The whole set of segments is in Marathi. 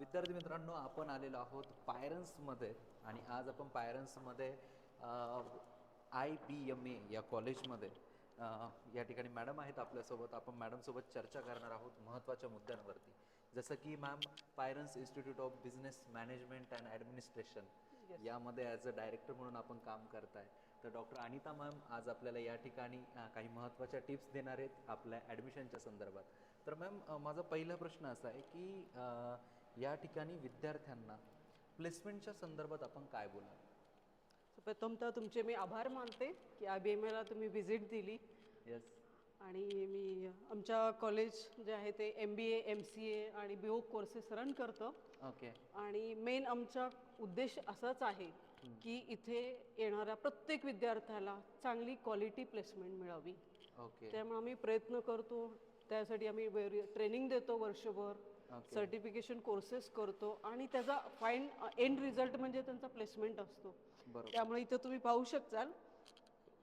विद्यार्थी मित्रांनो आपण आलेलो आहोत पायरन्समध्ये आणि आज आपण पायरन्समध्ये आय बी एम ए या कॉलेजमध्ये. या ठिकाणी मॅडम आहेत आपल्यासोबत. आपण मॅडमसोबत चर्चा करणार आहोत महत्त्वाच्या मुद्द्यांवरती. जसं की ma'am Pirens Institute of Business Management and Administration यामध्ये ॲज अ डायरेक्टर म्हणून आपण काम करताय. तर डॉक्टर अनिता मॅम आज आपल्याला या ठिकाणी काही महत्त्वाच्या टिप्स देणार आहेत आपल्या ॲडमिशनच्या संदर्भात. तर मॅम माझा पहिला प्रश्न असा आहे की या ठिकाणी विद्यार्थ्यांना प्लेसमेंटच्या संदर्भात आपण काय बोलाल प्रथम तर तुमचे मी आभार मानते की आय बी एम एला तुम्ही व्हिजिट दिली. येस आणि मी आमच्या कॉलेज जे आहे ते M B A M C A आणि बी ओ कोर्सेस रन करतं. ओके आणि मेन आमचा उद्देश असाच आहे की इथे येणाऱ्या प्रत्येक विद्यार्थ्याला चांगली क्वालिटी प्लेसमेंट मिळावी. ओके त्यामुळे आम्ही प्रयत्न करतो त्यासाठी आम्ही ट्रेनिंग देतो वर्षभर. सर्टिफिकेशन कोर्सेस करतो आणि त्याचा फाईन एंड रिझल्ट म्हणजे त्यांचा प्लेसमेंट असतो. त्यामुळे इथं तुम्ही पाहू शकताल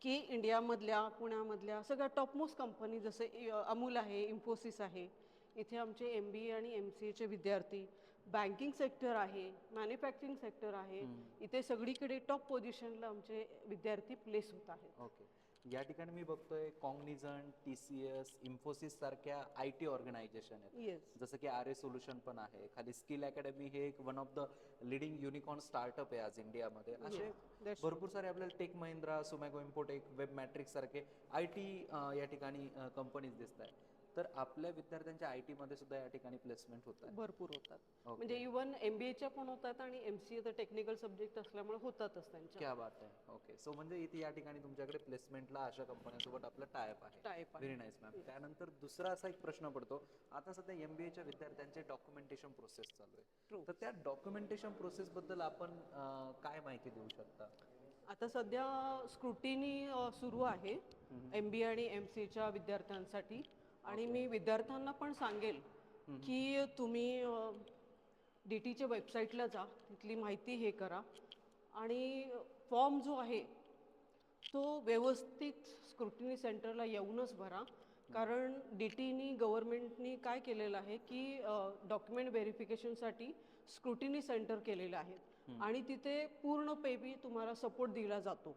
की इंडियामधल्या पुण्यामधल्या सगळ्या टॉपमोस्ट कंपनी जसे अमूल आहे इन्फोसिस आहे इथे आमचे एम बी ए आणि एम सी एचे विद्यार्थी बँकिंग सेक्टर आहे मॅन्युफॅक्चरिंग सेक्टर आहे इथे सगळीकडे टॉप पोझिशनला आमचे विद्यार्थी प्लेस होत आहेत. ओके या ठिकाणी मी बघतोय Cognizant T C S Infosys सारख्या आय टी ऑर्गनायझेशन आहेत. जसं की आर ए सोल्युशन पण आहे. खाली स्किल अकॅडमी हे एक one of the leading unicorn startup आहे आज इंडियामध्ये. असे भरपूर सारे आपल्याला टेक महिंद्रा सुमॅगो इम्पोटेक वेब मॅट्रिक्स सारखे आय टी या ठिकाणी कंपनीज दिसत आहेत तर आपल्या विद्यार्थ्यांच्या आय टी मध्ये सुद्धा या ठिकाणी प्लेसमेंट होत आहे. भरपूर होतात. Okay. म्हणजे इवन एम बी एच्या पण होतात आणि एम सी ए तर टेक्निकल सब्जेक्ट असल्यामुळे होतातच त्यांच्या. क्या बात आहे. ओके सो म्हणजे इथे या ठिकाणी तुमच्याकडे प्लेसमेंटला अशा कंपन्यांसोबत आपलं टायप आहे. टाईप आहे. व्हेरी नाईस मॅम त्यानंतर दुसरा असा एक प्रश्न पडतो. आता सध्या बी एच्या विद्यार्थ्यांचे डॉक्युमेंटेशन प्रोसेस चालू आहे. True. तर त्या डॉक्युमेंटेशन प्रोसेस बद्दल आपण अं, काय माहिती देऊ शकता? आता सध्या स्क्रुटिनी सुरू आहे. एम बी आणि एम सीच्या विद्यार्थ्यांसाठी. आणि मी विद्यार्थ्यांना पण सांगेल की तुम्ही डी टीच्या वेबसाईटला जा तिथली माहिती हे करा. आणि फॉर्म जो आहे तो व्यवस्थित स्क्रुटिनी सेंटरला येऊनच भरा. कारण डी टीनी गव्हर्नमेंटनी काय केलेलं आहे की डॉक्युमेंट व्हेरिफिकेशनसाठी स्क्रुटिनी सेंटर केलेलं आहे. आणि तिथे पूर्ण पेबी तुम्हाला सपोर्ट दिला जातो.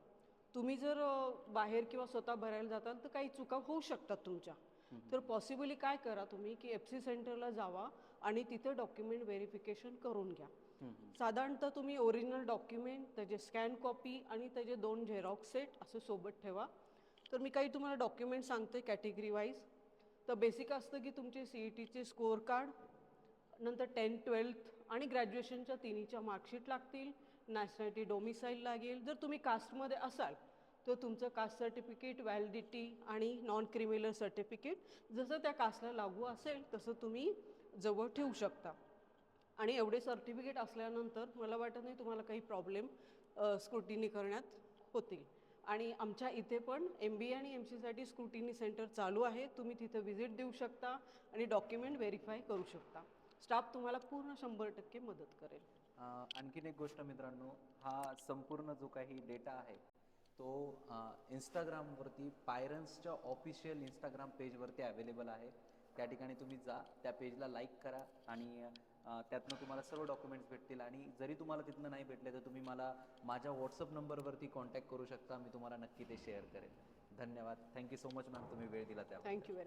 तुम्ही जर बाहेर किंवा स्वतः भरायला जाताल तर काही चुका होऊ शकतात तुमच्या. तर पॉसिबली काय करा तुम्ही की एफ सी सेंटरला जावा आणि तिथे डॉक्युमेंट व्हेरिफिकेशन करून घ्या. साधारणतः तुम्ही ओरिजिनल डॉक्युमेंट त्याचे स्कॅन कॉपी आणि त्याचे दोन झेरॉक्स सेट असे सोबत ठेवा. तर मी काही तुम्हाला डॉक्युमेंट सांगते कॅटेगरी वाईज तर बेसिक असतं की तुमचे सी ई टीचे स्कोअर कार्ड नंतर टेन्थ ट्वेल्थ आणि ग्रॅज्युएशनच्या तिन्हीच्या मार्कशीट लागतील. नॅशनॅलिटी डोमिसाईल लागेल. जर तुम्ही कास्टमध्ये असाल तो तुमचं कास्ट सर्टिफिकेट व्हॅलिडिटी आणि नॉन क्रिमिनल सर्टिफिकेट जसं त्या कास्टला लागू असेल तसं तुम्ही जवळ ठेवू शकता. आणि एवढे सर्टिफिकेट असल्यानंतर मला वाटत नाही तुम्हाला काही प्रॉब्लेम स्क्रुटिनी करण्यात होतील. आणि आमच्या इथे पण एम बी आणि एम सीसाठी स्क्रुटिनी सेंटर चालू आहे. तुम्ही तिथं व्हिजिट देऊ शकता आणि डॉक्युमेंट व्हेरीफाय करू शकता. स्टाफ तुम्हाला पूर्ण शंभर टक्के मदत करेल. आणखीन एक गोष्ट मित्रांनो हा संपूर्ण जो काही डेटा आहे तो इंस्टाग्रामवरती पायरन्सच्या ऑफिशियल इंस्टाग्राम पेजवरती अवेलेबल आहे. त्या ठिकाणी तुम्ही जा त्या पेजला लाईक करा आणि त्यातनं तुम्हाला सर्व डॉक्युमेंट्स भेटतील. आणि जरी तुम्हाला तिथनं नाही भेटले तर तुम्ही मला माझ्या व्हॉट्सअप नंबरवरती कॉन्टॅक्ट करू शकता. मी तुम्हाला नक्की ते शेअर करेन. धन्यवाद. थँक्यू सो मच मॅम तुम्ही वेळ दिला त्या थँक्यू व्हेरी